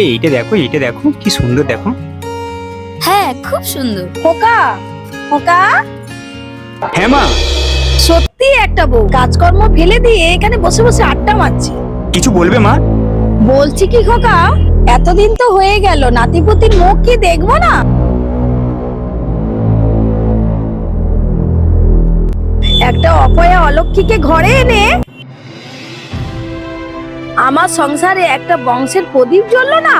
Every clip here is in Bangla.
এই এইটা দেখো এইটা দেখো কি সুন্দর দেখো। হ্যাঁ খুব সুন্দর। খোকা খোকা। হ্যাঁ মা। সত্যি একটা বউ। কাজকর্ম ফেলে দিয়ে এখানে বসে বসে আড্ডা মারছে। কিছু বলবে মা? বলছি কি খোকা এতদিন তো হয়ে গেল নাতিপুতির মুখ কি দেখব না? একটা অপয়া অলক্ষীকে ঘরে এনে আমার সংসারে একটা বংশের প্রদীপ জ্বললো না?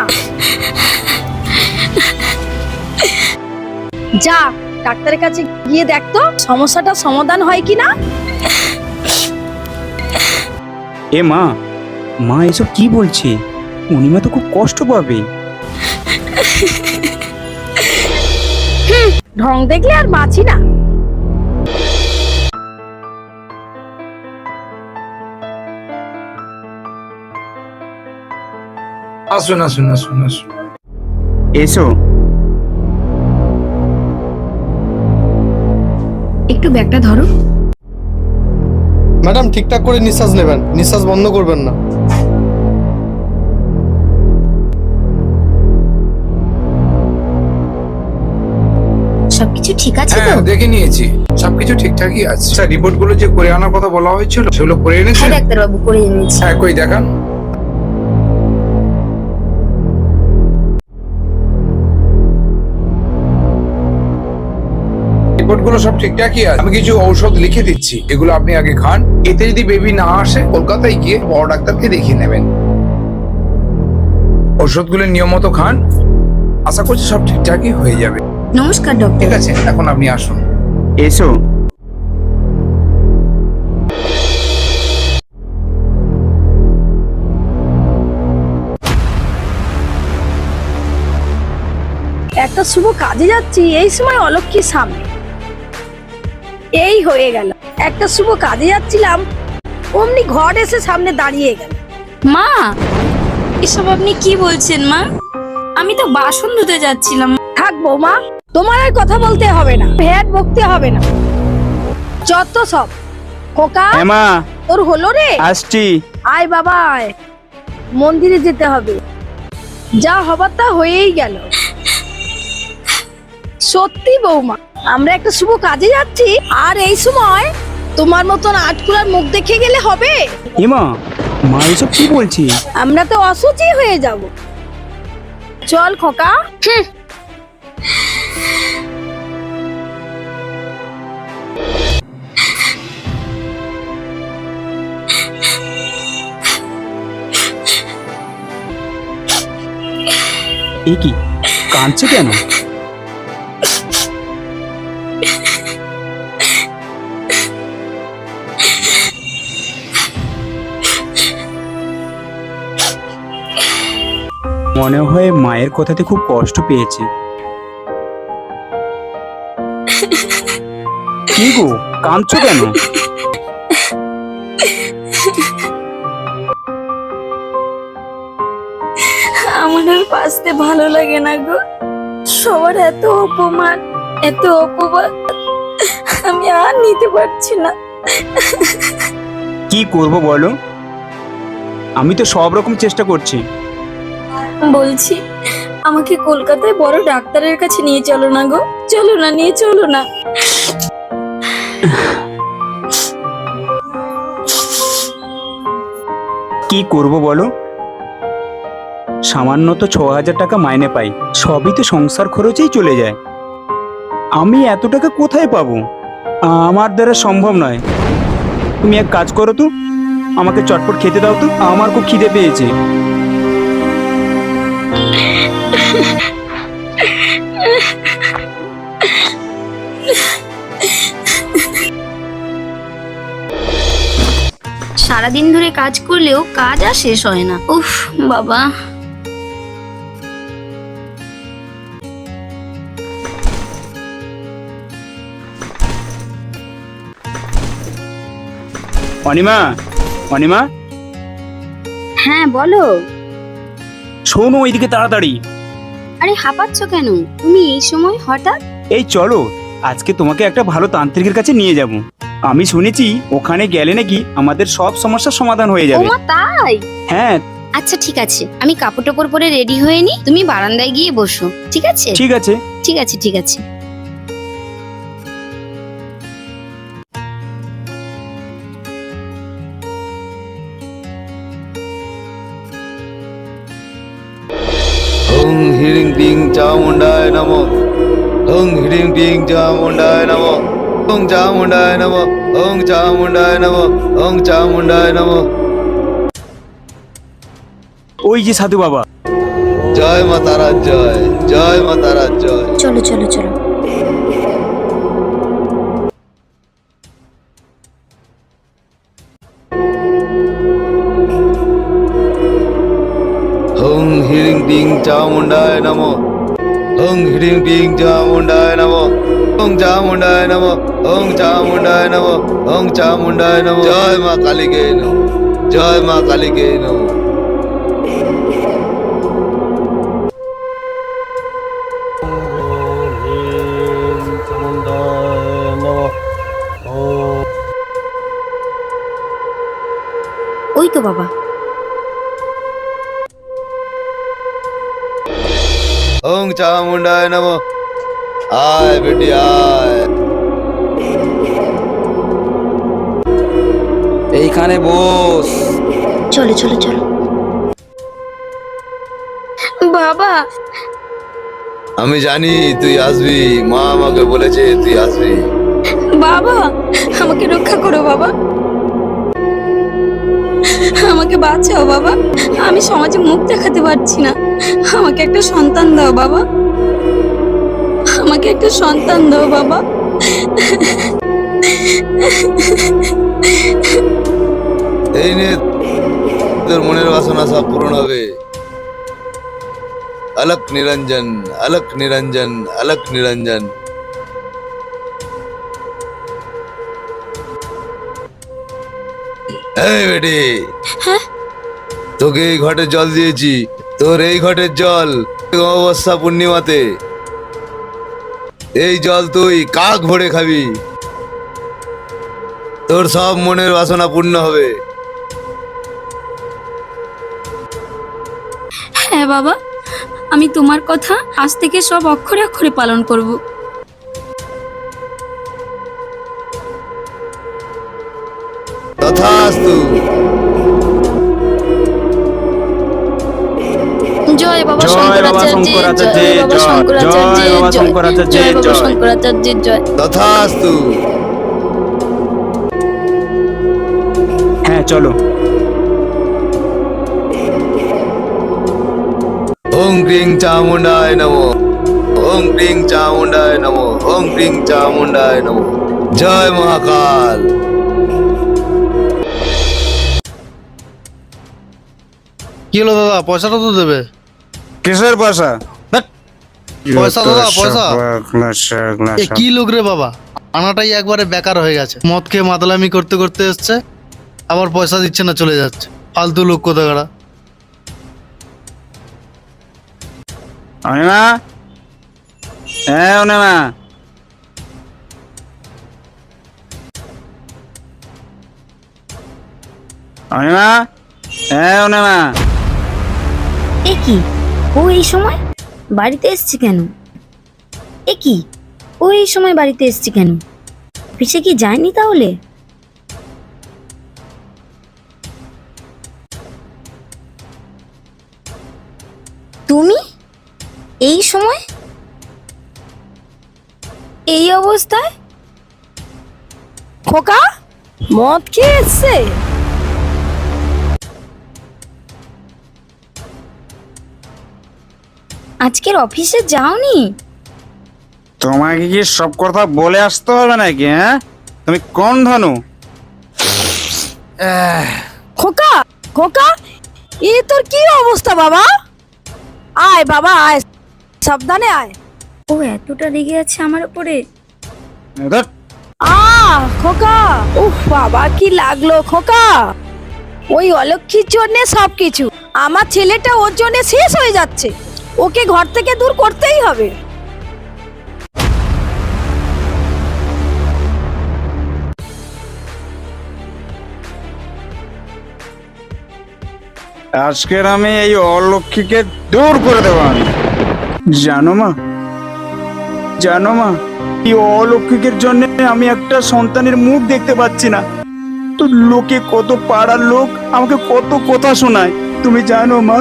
যা ডাক্তারের কাছে গিয়ে দেখতো সমস্যাটা সমাধান হয় কি না এ মা মা এসব কি বলছে? অনিমা তো খুব কষ্ট পাবে। ঢং দেখলে আর বাঁচি না। আসুন আসুন আসুন আসুন। এসো। একটু ব্যাগটা ধরো। ম্যাডাম ঠিকঠাক করে নিঃশ্বাস নেবেন। নিঃশ্বাস বন্ধ করবেন না। সবকিছু ঠিক আছে তো? হ্যাঁ দেখে নিয়েছি। সবকিছু ঠিকঠাকই আছে। স্যার রিপোর্টগুলো যে করে আনার কথা বলা হয়েছিল সেগুলো করে এনেছেন? হ্যাঁ ডাক্তারবাবু করে এনেছি। হ্যাঁ কই দেখান। গুলো সব ঠিকঠাকই আছে। আমি কিছু ঔষধ লিখে দিচ্ছি। এগুলো আপনি আগে খান। এতে যদি বেবি না আসে কলকাতায় গিয়ে বড় ডাক্তারকে দেখিয়ে নেবেন। ওষুধগুলো নিয়মিত খান। আশা করছি সব ঠিকঠাকই হয়ে যাবে। নমস্কার ডক্টর ঠিক আছে এখন আপনি আসুন। এসো। একটা শুভ কাজে যাচ্ছি। এই সময় অলক্ষীর সামনে। এই হয়ে গেল। একটা শুভ কাজে যাচ্ছিলাম অমনি ঘর এসে সামনে দাঁড়িয়ে গেল। মা এসব আপনি কি বলছেন মা? আমি তো বাসন ধুতে যাচ্ছিলাম। থাক বৌমা তোমার আর কথা বলতে হবে না ভ্যাট বকতে হবে না। যত সব। খোকা হ্যাঁ মা। তোর হলো রে? আসছি। আয় বাবা আয়। মন্দিরে যেতে হবে। যা হবার তা হয়েই গেল। সত্যি বৌমা। আমরা একটা শুভ কাজে যাচ্ছি আর এই সময় তোমার মতন আটকুলার মুখ দেখে গেলে হবে। এ মা এসব কি বলছে আমরা তো অসুচি হয়ে যাব। চল খোকা। এ কি কাঁদছে কেন? মনে হয় মায়ের কথাতে খুব কষ্ট পেয়েছে। কি গো কাঁদছো কেন? আমার আর বাঁচতে ভালো লাগে না গো। সবার এত অপমান এত অপবাদ আমি আর নিতে পারছি না। কি করব বলো? আমি তো সব রকম চেষ্টা করছি। বলছি, আমাকে কলকাতায় বড় ডাক্তারের কাছে নিয়ে চলো না গো। চলো না, নিয়ে চলো না। কি করব বলো? সামান্য তো ছ হাজার টাকা মাইনে পাই, সবই তো সংসার খরচেই চলে যায়। আমি এত টাকা কোথায় পাবো? আমার দ্বারা সম্ভব নয়। তুমি এক কাজ করো তো, আমাকে চটপট খেতে দাও তো, আমার খুব খিদে পেয়েছে। সারাদিন ধরে কাজ করলেও কাজ আর শেষ হয় না। উফ বাবা। অনিমা অনিমা। হ্যাঁ বলো। শোনো ওইদিকে তাড়াতাড়ি। আরে হাঁপাচ্ছ কেন? তুমি এই সময় হঠাৎ? এই চলো আজকে তোমাকে একটা ভালো তান্ত্রিকের কাছে নিয়ে যাব। আমি শুনেছি ওখানে গেলে নাকি আমাদের সব সমস্যার সমাধান হয়ে যাবে। ওমা তাই? হ্যাঁ। আচ্ছা ঠিক আছে। আমি কাপড় টাপড় পরে রেডি হয়ে নি তুমি বারান্দায় গিয়ে বসো ঠিক আছে? ঠিক আছে। ঠিক আছে ঠিক আছে। নম। ওং হিরিং টিং চামুণ্ডায় নম। ওং চামুণ্ডায় নম। ওং চামুণ্ডায় নম। ওং চামুণ্ডায় নম। ওই যে সাধু বাবা। জয় মা তারা জয় জয় মা তারা জয় চলো চলো। চলো ওং হিরিং টিং চামুণ্ডায় নম। ওং হিরিং টিং চামুণ্ডায় নম ওং চামুণ্ডায় নম ওং চামুণ্ডায় নম ওং চামুণ্ডায় নম জয় মা কালীকে নম জয় মা কালীকে নম ওই তো বাবা ওং চামুণ্ডায় নম। আয় বেটি আয়। এইখানে বস। চলো চলো চলো। বাবা। আমি জানি তুই আসবি মা আমাকে বলেছে তুই আসবি। বাবা আমাকে রক্ষা করো বাবা। আমাকে বাঁচাও বাবা আমি সমাজে মুখ দেখাতে পারছি না আমাকে একটা সন্তান দাও বাবা আমাকে একটা সন্তান দাও বাবা এই নে তোর মনের বাসনা সব পূরণ হবে अलक निरंजन अलक निरंजन अलक निरंजन এই বেটি। তোকে এই ঘটে জল দিয়েছি। তোর এই ঘটের জল অমাবস্যা পূর্ণিমাতে। এই জল তুই কাক ভরে খাবি? তোর সব মনের বাসনা পূর্ণ হবে। হ্যাঁ বাবা আমি তোমার কথা আজ থেকে সব অক্ষরে অক্ষরে পালন করব। তথাস্তু জয় বাবা শঙ্করাচার্যের বাবা শঙ্করাচার্যের। শঙ্করাচার্যের তথাস্তু হ্যাঁ চলো। ওং ক্রিং নম। ওং ক্রিং নম। ওং ক্রিং চামুণ্ডায় নম। জয় মহাকাল। কি হলো দাদা? পয়সাটা তো দেবে। কিসের পয়সা? পয়সা দাদা পয়সা। এ কি লোক রে বাবা? আনাটাই একবারে বেকার হয়ে গেছে। মদ খেয়ে মাতলামি করতে করতে এসছে আবার পয়সা দিচ্ছে না চলে যাচ্ছে। ফালতু লোক কোথাকারা। অনিমা? হ্যাঁ অনিমা? অনিমা? হ্যাঁ অনিমা? এ কি? ও এই সময় বাড়িতে এসছে কেন? এ কি? ও এই সময় বাড়িতে এসছে কেন? অফিসে কি যায়নি তাহলে? তুমি? এই সময়? এই অবস্থায়? খোকা? মদ খেয়ে এসছে? আজকের অফিসে যাওনি? তোমাকে কি সব কথা বলে আসতে হবে নাকি হ্যাঁ? তুমি কোন ধনু? খোকা খোকা এ তোর কি অবস্থা বাবা? আয় বাবা আয় সাবধানে আয়। ও এতটা রেগে আছে আমার উপরে। আ খোকা উফ বাবা কি লাগল খোকা। ওই অলক্ষীর জন্য সবকিছু। আমার ছেলেটা ওর জন্য শেষ হয়ে যাচ্ছে। ওকে ঘর থেকে দূর করতেই হবে। আজকের আমি এই অলক্ষীকে দূর করে দেবো আমি। জানো মা? জানো মা? এই অলৌকিকের জন্য আমি একটা সন্তানের মুখ দেখতে পাচ্ছি না। তো লোকে কত পাড়ার লোক আমাকে কত কথা শোনায়। তুমি জানো মা?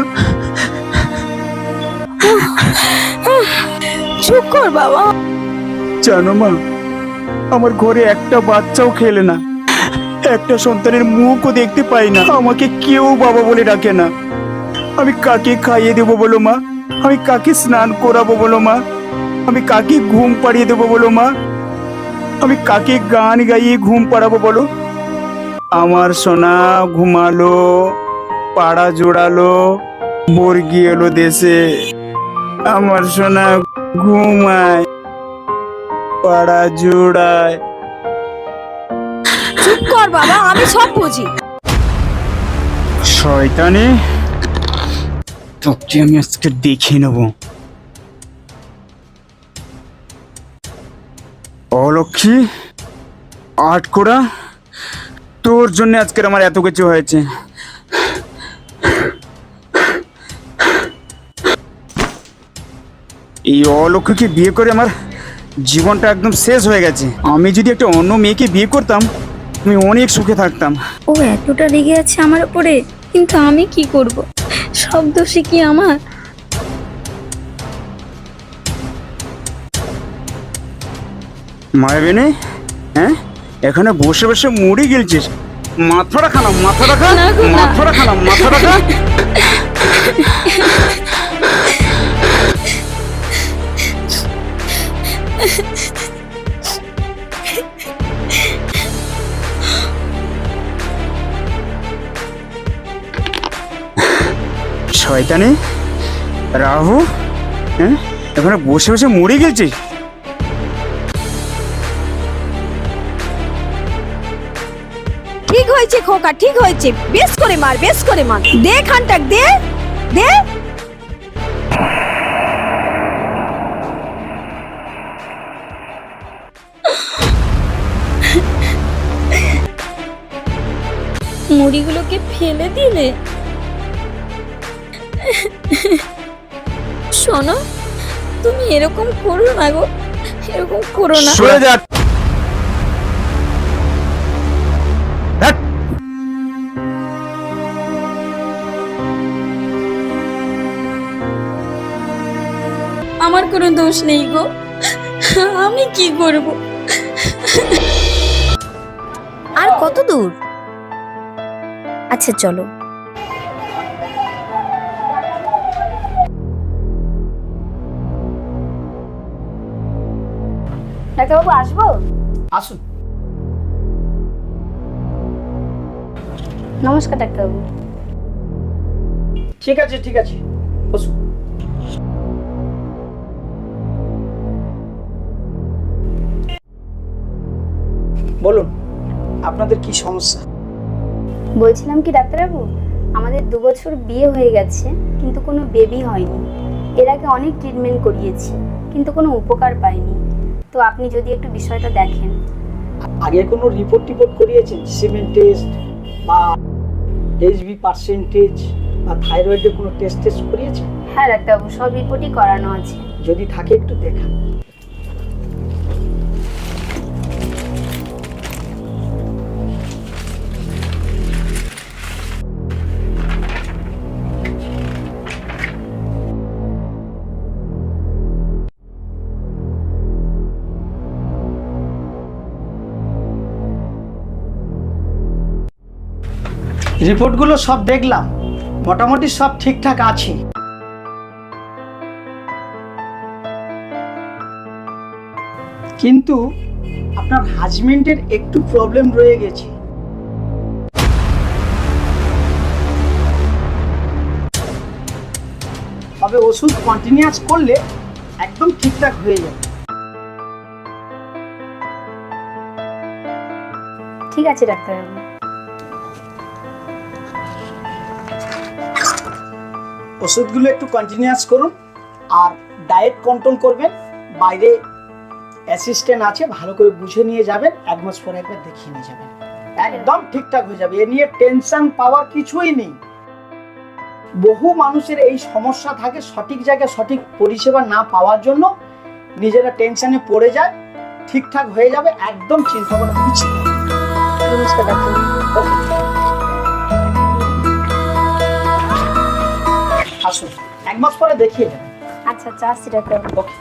চুপ কর বাবা। জানো মা, আমার ঘরে একটা বাচ্চাও খেলে না। একটা সন্তানের মুখও দেখতে পাই না। আমাকে কেউ বাবা বলে ডাকে না। আমি কাকে খাইয়ে দেবো বলো মা? আমি কাকে স্নান করাবো বলো মা? আমি কাকে ঘুম পাড়িয়ে দেবো বলো মা? আমি কাকে গান গাইয়ে ঘুম পাড়াবো বলো? আমার সোনা ঘুমালো, পাড়া জোড়ালো, বর্গি এলো দেশে। আমার সোনা ঘুমায় পাড়া জোড়ায়। চুপ কর বাবা আমি সব বুঝি। শয়তানি তোকে আমি আজকে দেখে নেব। অলক্ষী আট করা তোর জন্য আজকের আমার এত কিছু হয়েছে। এই অলক্ষীকে বিয়ে করে আমার জীবনটা একদম শেষ হয়ে গেছে। আমি যদি একটা অন্য মেয়েকে বিয়ে করতাম আমি অনেক সুখে থাকতাম। ও এতটা রেগে আছে আমার উপরে কিন্তু আমি কি করব? সব দোষে কি আমার? মায়াবিনী হ্যাঁ? এখানে বসে বসে মুড়ি গিলছিস। মাথাটা খালাম মাথাটা খা মাথাটা খালাম মাথাটা খা। শয়তানি। রাহু হ্যাঁ? এখানে বসে বসে মুড়ি গিলছিস ঠিক হয়েছে খোকা, ঠিক হয়েছে। বেশ করে মার, বেশ করে মার। দে খানটাক, দে দে। মুড়িগুলোকে ফেলে দিলে? শোনো তুমি এরকম করো না গো এরকম করো না। সরে যা। আমার কোনো দোষ নেই গো আমি কি করব? আর কত দূর? আচ্ছা চলো। ডাক্তারবাবু আসব? আসুন। নমস্কার ডাক্তারবাবু। ঠিক আছে ঠিক আছে। বসুন। বলুন আপনাদের কি সমস্যা? বলছিলাম কি ডাক্তারবাবু আমাদের দু বছর বিয়ে হয়ে গেছে কিন্তু কোনো বেবি হয়নি। এর আগে অনেক ট্রিটমেন্ট করিয়েছি কিন্তু কোনো উপকার পাইনি। তো আপনি যদি একটু বিষয়টা দেখেন। আগে কোনো রিপোর্ট টিপোর্ট করিয়েছেন? সিমেন্ট টেস্ট বা এইচবি পার্সেন্টেজ বা থাইরয়েডের কোনো টেস্ট টেস্ট করিয়েছেন? হ্যাঁ ডাক্তারবাবু সব রিপোর্টই করানো আছে। যদি থাকে একটু দেখান। রিপোর্টগুলো সব দেখলাম। মোটামুটি সব ঠিকঠাক আছে। কিন্তু আপনার হাজবেন্ডের একটু প্রবলেম রয়ে গেছে। তবে ওষুধ কন্টিনিউয়াস করলে একদম ঠিকঠাক হয়ে যাবে। ঠিক আছে, ডাক্তারবাবু। ওষুধগুলো একটু কন্টিনিউয়াস করুন আর ডায়েট কন্ট্রোল করবেন। বাইরে অ্যাসিস্ট্যান্ট আছে, ভালো করে বুঝে নিয়ে যাবেন পরে একবার দেখিয়ে নিয়ে যাবেন। একদম ঠিকঠাক হয়ে যাবে। এ নিয়ে টেনশন পাওয়ার কিছুই নেই। বহু মানুষের এই সমস্যা থাকে সঠিক জায়গায় সঠিক পরিষেবা না পাওয়ার জন্য। নিজেরা টেনশনে পড়ে যায়, ঠিকঠাক হয়ে যাবে, একদম চিন্তা করার কিছু নমস্কার ডাক্তারবাবু আসুন। এক মাস পরে দেখিয়ে যাবেন আচ্ছা আচ্ছা আসছি ডাক্তারবাবু ওকে।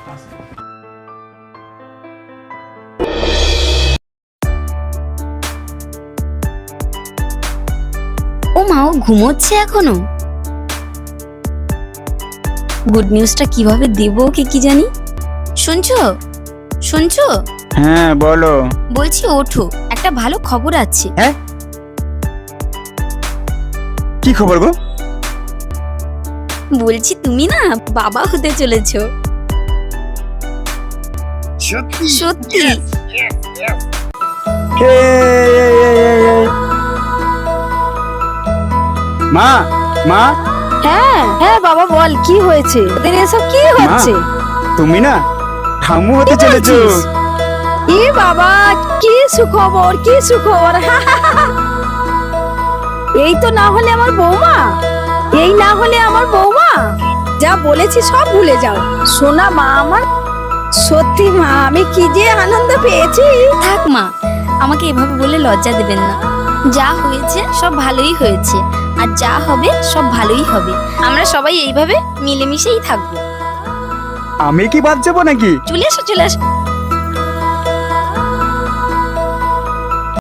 ও মা ও ঘুমোচ্ছে এখনও? গুড নিউজটা কীভাবে দেব ওকে কি জানি? শুনছো? শুনছো? হ্যাঁ বলো। বলছি ওঠো। একটা ভালো খবর আছে। কি খবর গো? বলছি তুমি না বাবা হতে চলেছো। সত্যি। মা মা। হ্যাঁ হ্যাঁ বাবা বল কি হয়েছে? ওদের এসব কি হচ্ছে? তুমি না ঠামু হতে চলেছো। এ বাবা কি সুখবর কি সুখবর? এই তো না হলে আমার বৌমা। এই না হলে আমার বৌমা? যা বলেছি সব ভুলে যাও। সোনা মা আমার। সত্যি মা আমি কি যে আনন্দ পেয়েছি। থাক মা আমাকে এভাবে বলে লজ্জা দেবেন না। যা হয়েছে সব ভালোই হয়েছে। আর যা হবে সব ভালোই হবে। আমরা সবাই এইভাবে মিলেমিশেই থাকব। আমি কি বাদ যাব নাকি? চলে এসো চলে এসো